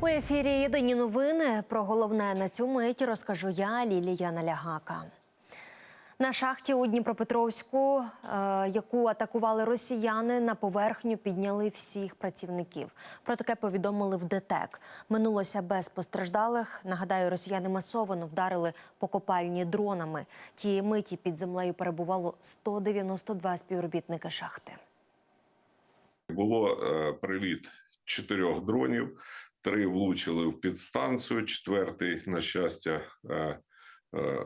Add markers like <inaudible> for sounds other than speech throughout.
У ефірі Єдині новини. Про головне на цю мить розкажу я, Лілія Налягака. На шахті у Дніпропетровську, е, яку атакували росіяни, на поверхню підняли всіх працівників. Про таке повідомили в ДТЕК. Минулося без постраждалих. Нагадаю, росіяни масово вдарили по копальні дронами. Тієї миті під землею перебувало 192 співробітники шахти. Було е, приліт чотирьох дронів, три влучили в підстанцію, четвертий, на щастя, е, е,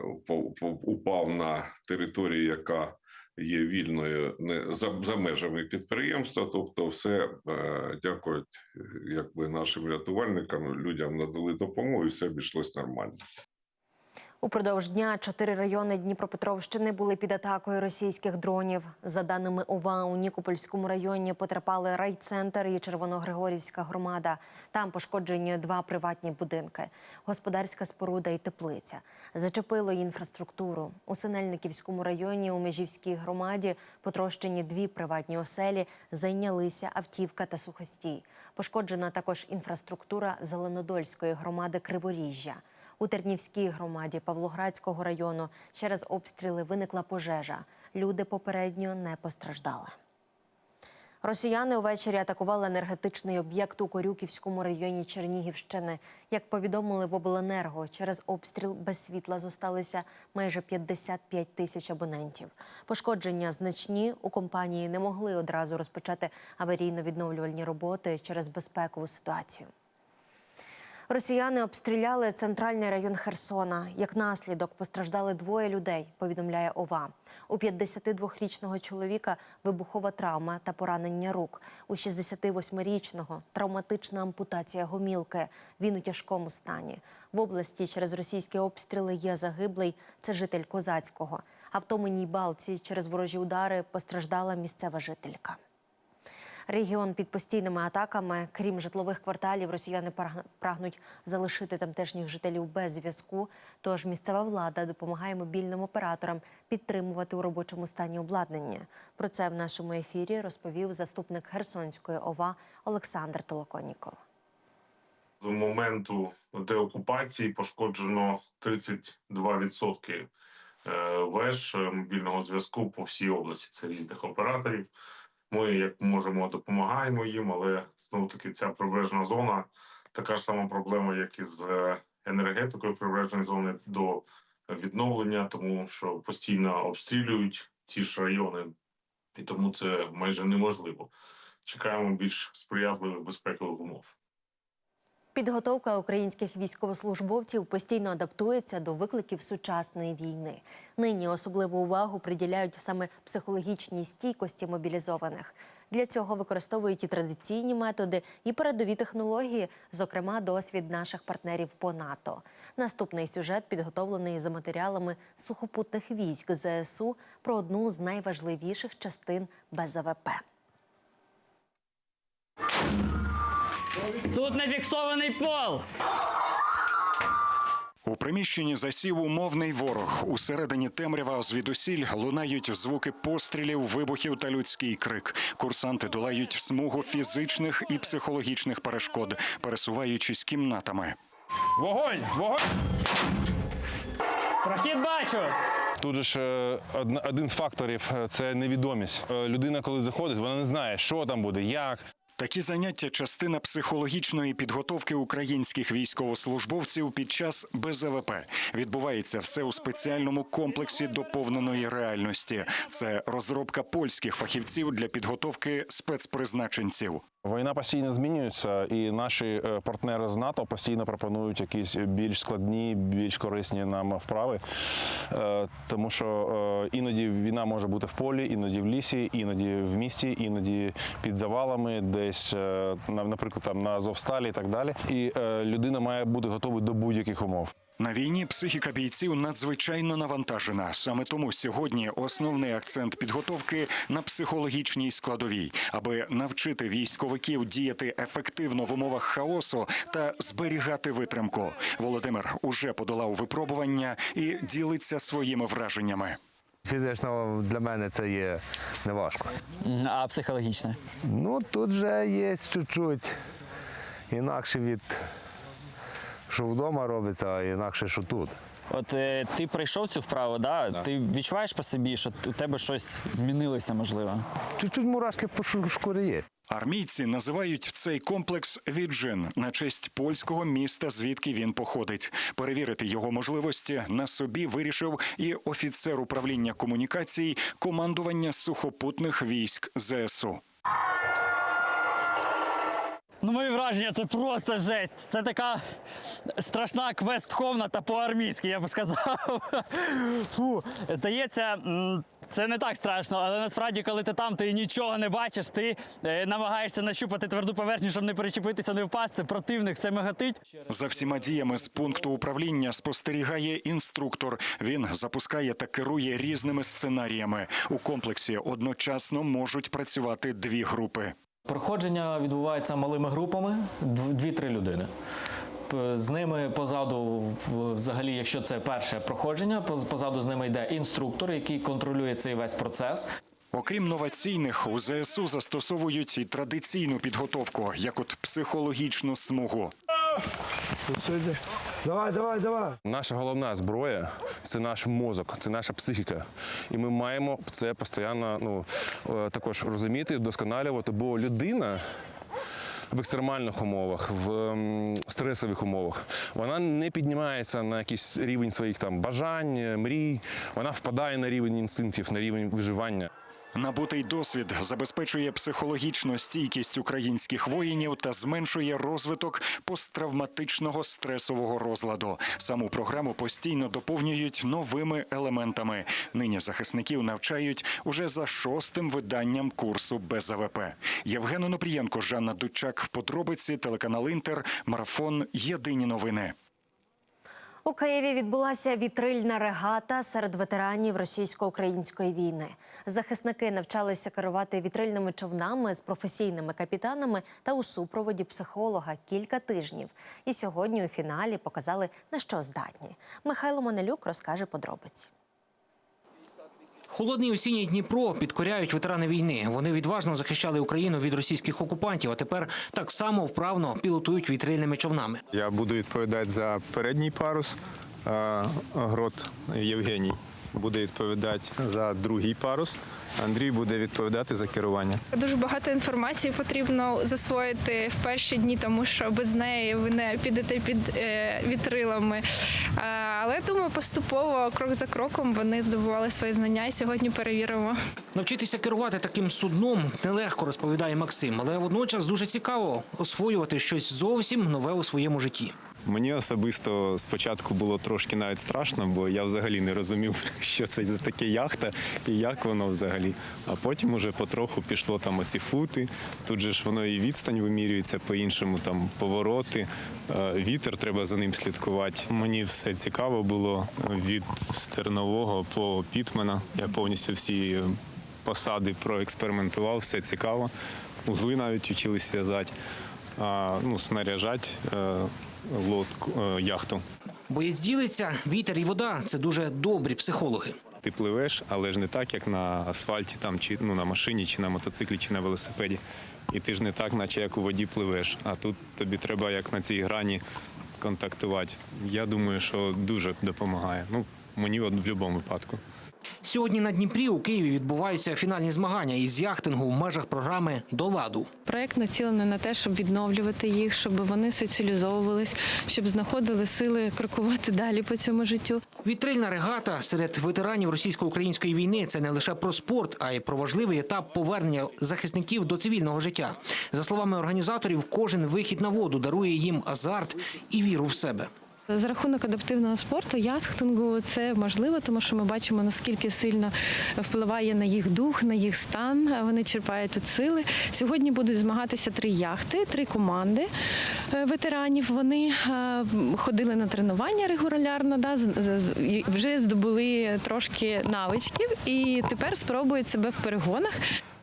упав на територію, яка є вільною не за, за межами підприємства. Тобто, все е, дякують якби нашим рятувальникам, людям надали допомогу, і все обійшлось нормально. Упродовж дня чотири райони Дніпропетровщини були під атакою російських дронів. За даними ОВА, у Нікопольському районі потрапили райцентр і Червоногригорівська громада. Там пошкоджені два приватні будинки, господарська споруда і теплиця. Зачепило інфраструктуру. У Синельниківському районі у Межівській громаді потрощені дві приватні оселі, зайнялися автівка та сухостій. Пошкоджена також інфраструктура Зеленодольської громади Криворіжжя. У Тернівській громаді Павлоградського району через обстріли виникла пожежа. Люди попередньо не постраждали. Росіяни увечері атакували енергетичний об'єкт у Корюківському районі Чернігівщини. Як повідомили в обленерго, через обстріл без світла зосталися майже 55 тисяч абонентів. Пошкодження значні у компанії не могли одразу розпочати аварійно-відновлювальні роботи через безпекову ситуацію. Росіяни обстріляли центральний район Херсона. Як наслідок постраждали двоє людей, повідомляє ОВА. У 52-річного чоловіка вибухова травма та поранення рук. У 68-річного травматична ампутація гомілки. Він у тяжкому стані. В області через російські обстріли є загиблий. Це житель Козацького. А в Томиній Балці через ворожі удари постраждала місцева жителька. Регіон під постійними атаками, крім житлових кварталів, росіяни праг- прагнуть залишити тамтешніх жителів без зв'язку. Тож місцева влада допомагає мобільним операторам підтримувати у робочому стані обладнання. Про це в нашому ефірі розповів заступник Херсонської ОВА Олександр Толоконіков. З моменту деокупації пошкоджено 32% е, веж е, мобільного зв'язку по всій області. Це різних операторів. Ми як можемо допомагаємо їм, але знову таки ця прибережна зона така ж сама проблема, як і з е, енергетикою прибережної зони до відновлення, тому що постійно обстрілюють ці ж райони, і тому це майже неможливо. Чекаємо більш сприятливих безпекових умов. Підготовка українських військовослужбовців постійно адаптується до викликів сучасної війни. Нині особливу увагу приділяють саме психологічній стійкості мобілізованих. Для цього використовують і традиційні методи, і передові технології, зокрема досвід наших партнерів по НАТО. Наступний сюжет підготовлений за матеріалами сухопутних військ ЗСУ про одну з найважливіших частин БЗВП. Тут не фіксований пол. У приміщенні засів умовний ворог. Усередині темрява звідусіль лунають звуки пострілів, вибухів та людський крик. Курсанти долають смугу фізичних і психологічних перешкод, пересуваючись кімнатами. Вогонь! Вогонь! Прохід бачу! Тут ж е, один з факторів е, це невідомість. Е, Людина, коли заходить, вона не знає, що там буде, як. Такі заняття частина психологічної підготовки українських військовослужбовців під час БЗВП. Відбувається все у спеціальному комплексі доповненої реальності. Це розробка польських фахівців для підготовки спецпризначенців. Війна постійно змінюється, і наші е, партнери з НАТО постійно пропонують якісь більш складні, більш корисні нам вправи. Е, Тому що е, іноді війна може бути в полі, іноді в лісі, іноді в місті, іноді під завалами, десь, е, на- наприклад, там на Азовсталі і так далі. І е, людина має бути готова до будь-яких умов. На війні психіка бійців надзвичайно навантажена. Саме тому сьогодні основний акцент підготовки на психологічній складовій, аби навчити військовиків діяти ефективно в умовах хаосу та зберігати витримку. Володимир уже подолав випробування і ділиться своїми враженнями. Фізично для мене це є неважко. А психологічно? Ну тут вже є чуть-чуть інакше від що вдома робиться, а інакше, що тут. От е, ти пройшов цю вправу, да? ти відчуваєш по собі, що у тебе щось змінилося, можливо. Чуть-чуть мурашки по шу- шкурі є. Армійці називають цей комплекс Віджин на честь польського міста, звідки він походить. Перевірити його можливості на собі вирішив і офіцер управління комунікацій командування сухопутних військ ЗСУ. Ну, мої враження, це просто жесть. Це така страшна квест-комната по-армійськи, я б сказав. <laughs> Фу. Здається, це не так страшно, але насправді, коли ти там, ти нічого не бачиш, ти е, намагаєшся нащупати тверду поверхню, щоб не перечепитися, не впасти. Противник все мигатить. За всіма діями з пункту управління спостерігає інструктор. Він запускає та керує різними сценаріями. У комплексі одночасно можуть працювати дві групи. Проходження відбувається малими групами, дв- дві-три людини. З ними позаду, взагалі, якщо це перше проходження, поз- позаду з ними йде інструктор, який контролює цей весь процес. Окрім новаційних, у ЗСУ застосовують і традиційну підготовку, як от психологічну смугу. Давай, давай, давай. Наша головна зброя це наш мозок, це наша психіка. І ми маємо це постійно ну, е, також розуміти, вдосконалювати, бо людина. В екстремальних умовах, в стресових умовах, вона не піднімається на якийсь рівень своїх там бажань, мрій. Вона впадає на рівень інстинктів, на рівень виживання. Набутий досвід забезпечує психологічну стійкість українських воїнів та зменшує розвиток посттравматичного стресового розладу. Саму програму постійно доповнюють новими елементами. Нині захисників навчають уже за шостим виданням курсу БЗВП. Євген Онопрієнко, Жанна Дучак. Подробиці телеканал Інтер. Марафон. Єдині новини. У Києві відбулася вітрильна регата серед ветеранів російсько-української війни. Захисники навчалися керувати вітрильними човнами з професійними капітанами та у супроводі психолога кілька тижнів. І сьогодні у фіналі показали на що здатні. Михайло Монелюк розкаже подробиці. Холодний осінній Дніпро підкоряють ветерани війни. Вони відважно захищали Україну від російських окупантів, а тепер так само вправно пілотують вітрильними човнами. Я буду відповідати за передній парус. Грот Євгеній буде відповідати за другий парус. Андрій буде відповідати за керування. Дуже багато інформації потрібно засвоїти в перші дні, тому що без неї ви не підете під е, вітрилами. Але думаю, поступово, крок за кроком, вони здобували свої знання і сьогодні перевіримо. Навчитися керувати таким судном нелегко, розповідає Максим, але водночас дуже цікаво освоювати щось зовсім нове у своєму житті. Мені особисто спочатку було трошки навіть страшно, бо я взагалі не розумів, <laughs> що це за таке яхта і як воно взагалі. А потім уже потроху пішло там оці фути. Тут же ж воно і відстань вимірюється по-іншому, там повороти, е, вітер, треба за ним слідкувати. Мені все цікаво було від стернового по пітмена. Я повністю всі посади проекспериментував, все цікаво. Узли навіть вчились в'язати, ну, снаряжати е, лодку, е, яхту. Боєць ділиться, вітер і вода це дуже добрі психологи. Ти пливеш, але ж не так, як на асфальті, там, чи ну, на машині, чи на мотоциклі, чи на велосипеді. І ти ж не так, наче як у воді пливеш. А тут тобі треба як на цій грані контактувати. Я думаю, що дуже допомагає. Ну, мені от в будь-якому випадку. Сьогодні на Дніпрі у Києві відбуваються фінальні змагання із яхтингу в межах програми до ладу. Проект націлений на те, щоб відновлювати їх, щоб вони соціалізовувались, щоб знаходили сили крокувати далі по цьому життю. Вітрильна регата серед ветеранів російсько-української війни це не лише про спорт, а й про важливий етап повернення захисників до цивільного життя. За словами організаторів, кожен вихід на воду дарує їм азарт і віру в себе. За рахунок адаптивного спорту, яхтингу це можливо, тому що ми бачимо наскільки сильно впливає на їх дух, на їх стан. Вони черпають тут сили. Сьогодні будуть змагатися три яхти, три команди е, ветеранів. Вони е, ходили на тренування регулярно, да, вже здобули трошки навичків і тепер спробують себе в перегонах.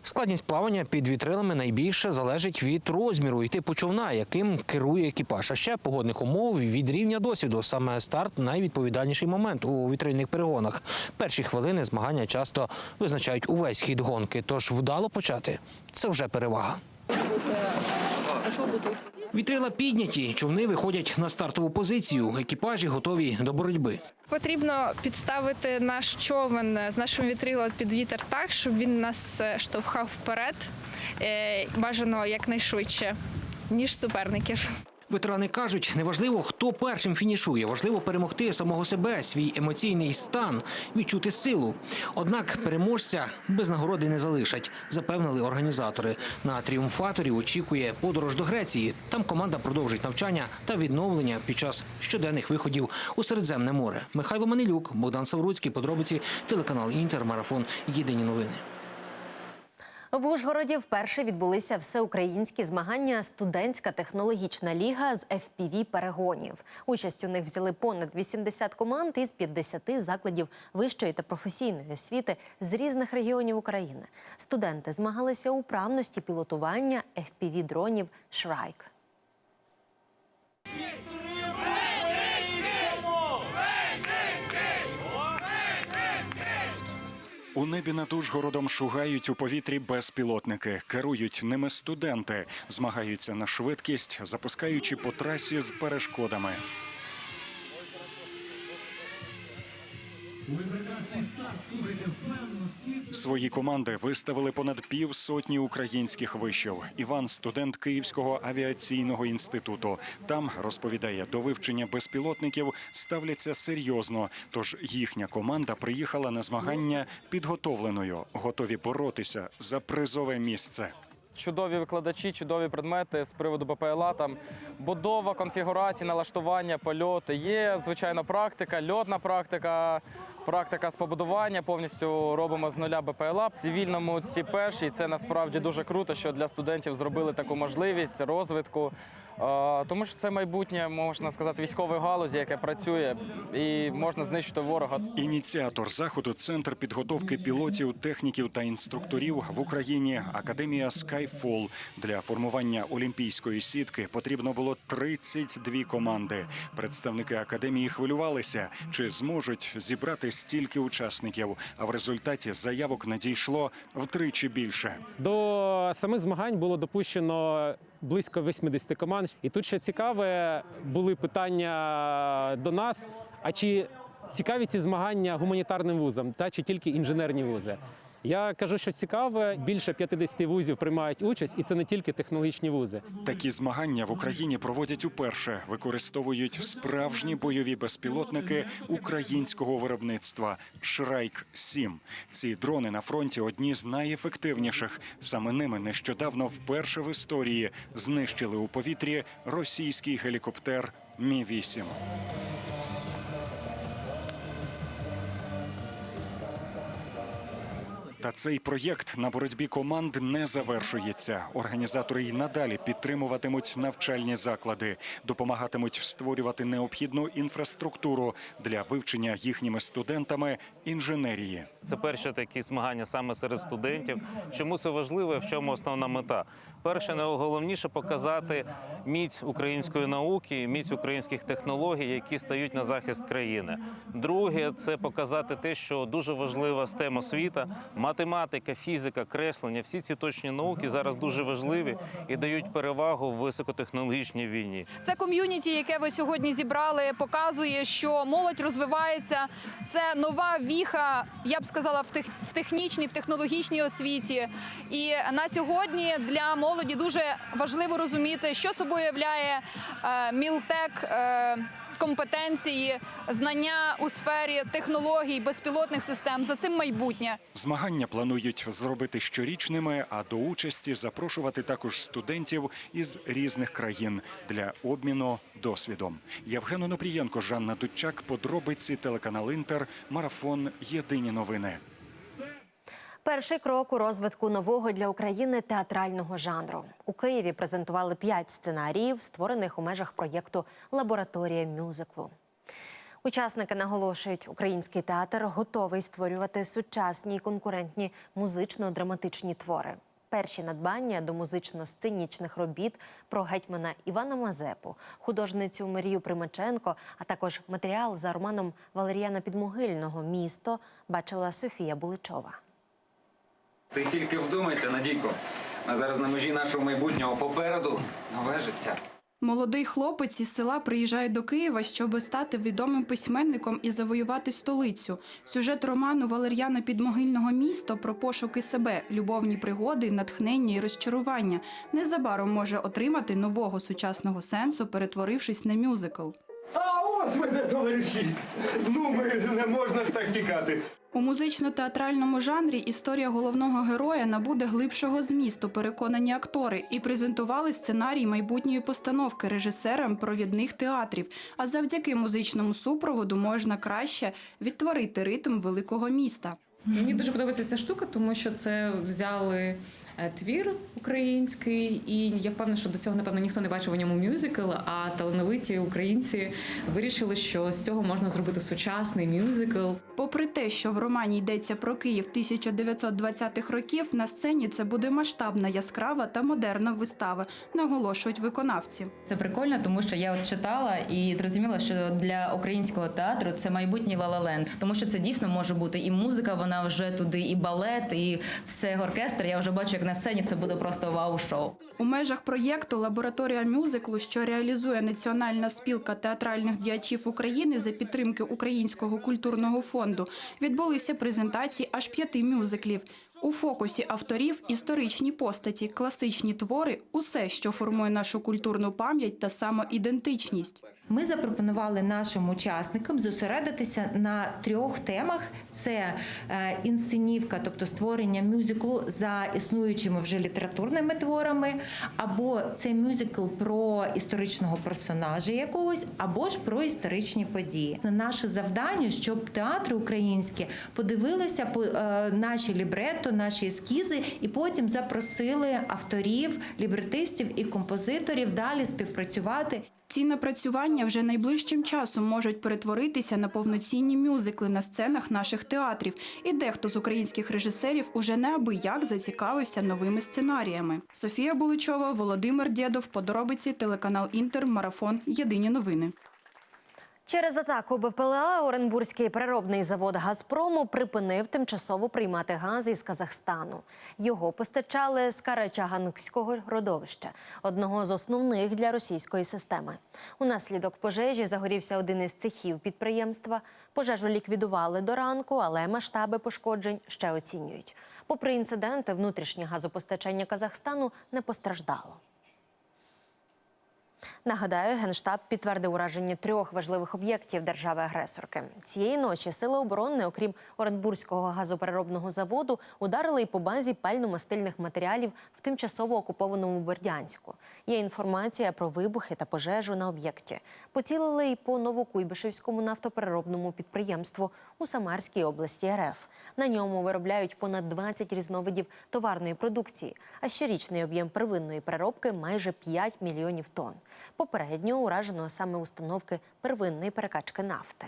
Складність плавання під вітрилами найбільше залежить від розміру і типу човна, яким керує екіпаж. А ще погодних умов від рівня досвіду. Саме старт найвідповідальніший момент у вітрильних перегонах. Перші хвилини змагання часто визначають увесь хід гонки. Тож вдало почати це вже перевага. Вітрила підняті, човни виходять на стартову позицію. Екіпажі готові до боротьби. Потрібно підставити наш човен з нашим вітрилом під вітер так, щоб він нас е, штовхав вперед, е, бажано якнайшвидше, ніж суперників. Ветерани кажуть, неважливо, хто першим фінішує, важливо перемогти самого себе, свій емоційний стан, відчути силу. Однак переможця без нагороди не залишать, запевнили організатори. На тріумфаторів очікує подорож до Греції. Там команда продовжить навчання та відновлення під час щоденних виходів у Середземне море. Михайло Манилюк, Богдан Савруцький, подробиці, телеканал Інтер, марафон. Єдині новини. В Ужгороді вперше відбулися всеукраїнські змагання Студентська технологічна ліга з fpv перегонів. Участь у них взяли понад 80 команд із 50 закладів вищої та професійної освіти з різних регіонів України. Студенти змагалися у правності пілотування fpv дронів Шрайк. У небі над Ужгородом шугають у повітрі безпілотники, керують ними студенти, змагаються на швидкість, запускаючи по трасі з перешкодами. Свої команди виставили понад півсотні українських вишів. Іван студент Київського авіаційного інституту. Там розповідає, до вивчення безпілотників ставляться серйозно. Тож їхня команда приїхала на змагання підготовленою, готові боротися за призове місце. чудові викладачі, чудові предмети з приводу БПЛА. Там будова, конфігурації, налаштування, польоти. Є звичайно практика, льотна практика, практика з побудування. Повністю робимо з нуля БПЛА. Цивільному ці перші. І це насправді дуже круто, що для студентів зробили таку можливість розвитку. Тому що це майбутнє, можна сказати, військової галузі, яке працює, і можна знищити ворога. Ініціатор заходу центр підготовки пілотів, техніків та інструкторів в Україні Академія Skyfall. Для формування олімпійської сітки потрібно було 32 команди. Представники академії хвилювалися, чи зможуть зібрати стільки учасників. А в результаті заявок надійшло втричі більше. До самих змагань було допущено близько 80 команд. І тут ще цікаве були питання до нас: а чи цікаві ці змагання гуманітарним вузам, та чи тільки інженерні вузи? Я кажу, що цікаве, більше 50 вузів приймають участь, і це не тільки технологічні вузи. Такі змагання в Україні проводять уперше. Використовують справжні бойові безпілотники українського виробництва Шрайк 7 Ці дрони на фронті одні з найефективніших. Саме ними нещодавно вперше в історії знищили у повітрі російський гелікоптер Мі 8 Та цей проєкт на боротьбі команд не завершується. Організатори й надалі підтримуватимуть навчальні заклади, допомагатимуть створювати необхідну інфраструктуру для вивчення їхніми студентами інженерії. Це перші такі змагання саме серед студентів. Чому це важливо? В чому основна мета? Перше, найголовніше показати міць української науки, міць українських технологій, які стають на захист країни. Друге, це показати те, що дуже важлива STEM освіта, математика, фізика, креслення. Всі ці точні науки зараз дуже важливі і дають перевагу в високотехнологічній війні. Це ком'юніті, яке ви сьогодні зібрали, показує, що молодь розвивається. Це нова віха, я б сказала, в тех, в технічній, в технологічній освіті. І на сьогодні для молоді дуже важливо розуміти, що собою являє е, мілтек. Е, Компетенції, знання у сфері технологій, безпілотних систем за цим майбутнє. Змагання планують зробити щорічними, а до участі запрошувати також студентів із різних країн для обміну досвідом. Євген Онопрієнко, Жанна Дудчак, подробиці телеканал Інтер, марафон Єдині новини. Перший крок у розвитку нового для України театрального жанру у Києві презентували п'ять сценаріїв, створених у межах проєкту Лабораторія мюзиклу. Учасники наголошують, український театр готовий створювати сучасні й конкурентні музично-драматичні твори. Перші надбання до музично-сценічних робіт про гетьмана Івана Мазепу, художницю Марію Примаченко, а також матеріал за романом Валеріана Підмогильного Місто бачила Софія Буличова. Ти тільки вдумайся, Надійко. Ми зараз на межі нашого майбутнього попереду нове життя. Молодий хлопець із села приїжджає до Києва, щоб стати відомим письменником і завоювати столицю. Сюжет роману Валер'яна Підмогильного місто про пошуки себе, любовні пригоди, натхнення і розчарування незабаром може отримати нового сучасного сенсу, перетворившись на мюзикл. А ось ви де, товариші! Ну, ми ж не можна ж так тікати. У музично-театральному жанрі історія головного героя набуде глибшого змісту, переконані актори, і презентували сценарій майбутньої постановки режисерам провідних театрів. А завдяки музичному супроводу можна краще відтворити ритм великого міста. Мені дуже подобається ця штука, тому що це взяли твір український, і я впевнена, що до цього напевно ніхто не бачив у ньому мюзикл. А талановиті українці вирішили, що з цього можна зробити сучасний мюзикл. Попри те, що в романі йдеться про Київ 1920-х років, на сцені це буде масштабна, яскрава та модерна вистава, наголошують виконавці. Це прикольно, тому що я от читала і зрозуміла, що для українського театру це майбутній ла-ла-ленд, тому що це дійсно може бути і музика, вона вже туди, і балет, і все оркестр. Я вже бачу, як на сцені це буде просто вау-шоу. У межах проєкту Лабораторія мюзиклу, що реалізує Національна спілка театральних діячів України за підтримки Українського культурного фонду, відбулися презентації аж п'яти мюзиклів. У фокусі авторів історичні постаті, класичні твори, усе, що формує нашу культурну пам'ять та самоідентичність. Ми запропонували нашим учасникам зосередитися на трьох темах: це е, інсценівка, тобто створення мюзиклу за існуючими вже літературними творами, або це мюзикл про історичного персонажа якогось, або ж про історичні події. Наше завдання, щоб театри українські подивилися по е, наші лібретто, наші ескізи, і потім запросили авторів, лібретистів і композиторів далі співпрацювати. Ці напрацювання вже найближчим часом можуть перетворитися на повноцінні мюзикли на сценах наших театрів, і дехто з українських режисерів уже неабияк зацікавився новими сценаріями. Софія Буличова, Володимир Дєдов, подробиці, телеканал Інтер, Марафон. Єдині новини. Через атаку БПЛА Оренбурзький переробний завод Газпрому припинив тимчасово приймати газ із Казахстану. Його постачали з Карачаганського родовища, одного з основних для російської системи. Унаслідок пожежі загорівся один із цехів підприємства. Пожежу ліквідували до ранку, але масштаби пошкоджень ще оцінюють. Попри інциденти, внутрішнє газопостачання Казахстану не постраждало. Нагадаю, генштаб підтвердив ураження трьох важливих об'єктів держави-агресорки. Цієї ночі сили оборони, окрім Оренбурзького газопереробного заводу, ударили і по базі пально-мастильних матеріалів в тимчасово окупованому Бердянську. Є інформація про вибухи та пожежу на об'єкті. Поцілили і по Новокуйбишевському нафтопереробному підприємству у Самарській області РФ. На ньому виробляють понад 20 різновидів товарної продукції, а щорічний об'єм первинної переробки майже 5 мільйонів тонн. Попередньо уражено саме установки первинної перекачки нафти.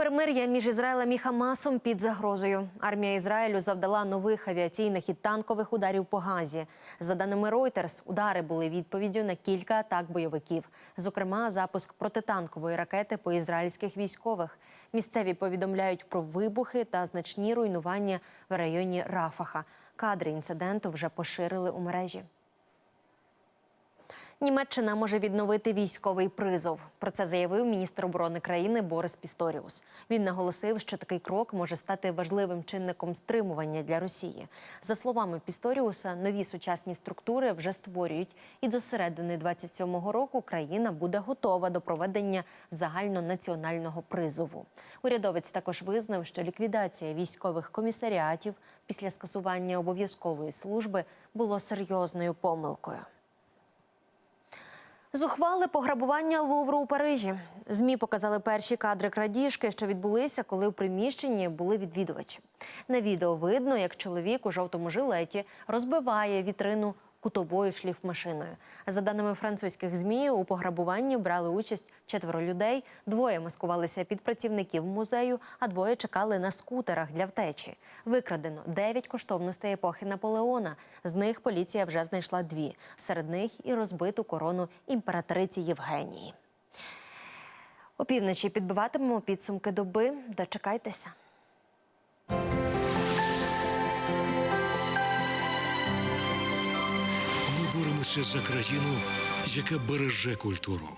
Перемир'я між Ізраїлем і Хамасом під загрозою. Армія Ізраїлю завдала нових авіаційних і танкових ударів по Газі. За даними Reuters, удари були відповіддю на кілька атак бойовиків, зокрема, запуск протитанкової ракети по ізраїльських військових. Місцеві повідомляють про вибухи та значні руйнування в районі Рафаха. Кадри інциденту вже поширили у мережі. Німеччина може відновити військовий призов. Про це заявив міністр оборони країни Борис Пісторіус. Він наголосив, що такий крок може стати важливим чинником стримування для Росії. За словами Пісторіуса, нові сучасні структури вже створюють, і до середини 27-го року країна буде готова до проведення загальнонаціонального призову. Урядовець також визнав, що ліквідація військових комісаріатів після скасування обов'язкової служби було серйозною помилкою. Зухвали пограбування Лувру у Парижі. Змі показали перші кадри крадіжки, що відбулися, коли в приміщенні були відвідувачі. На відео видно, як чоловік у жовтому жилеті розбиває вітрину кутовою шліфмашиною. За даними французьких змі, у пограбуванні брали участь четверо людей. Двоє маскувалися під працівників музею, а двоє чекали на скутерах для втечі. Викрадено дев'ять коштовностей епохи Наполеона. З них поліція вже знайшла дві. Серед них і розбиту корону імператриці Євгенії. Опівночі підбиватимемо підсумки доби. Дочекайтеся. Ми боремося за країну, яка береже культуру.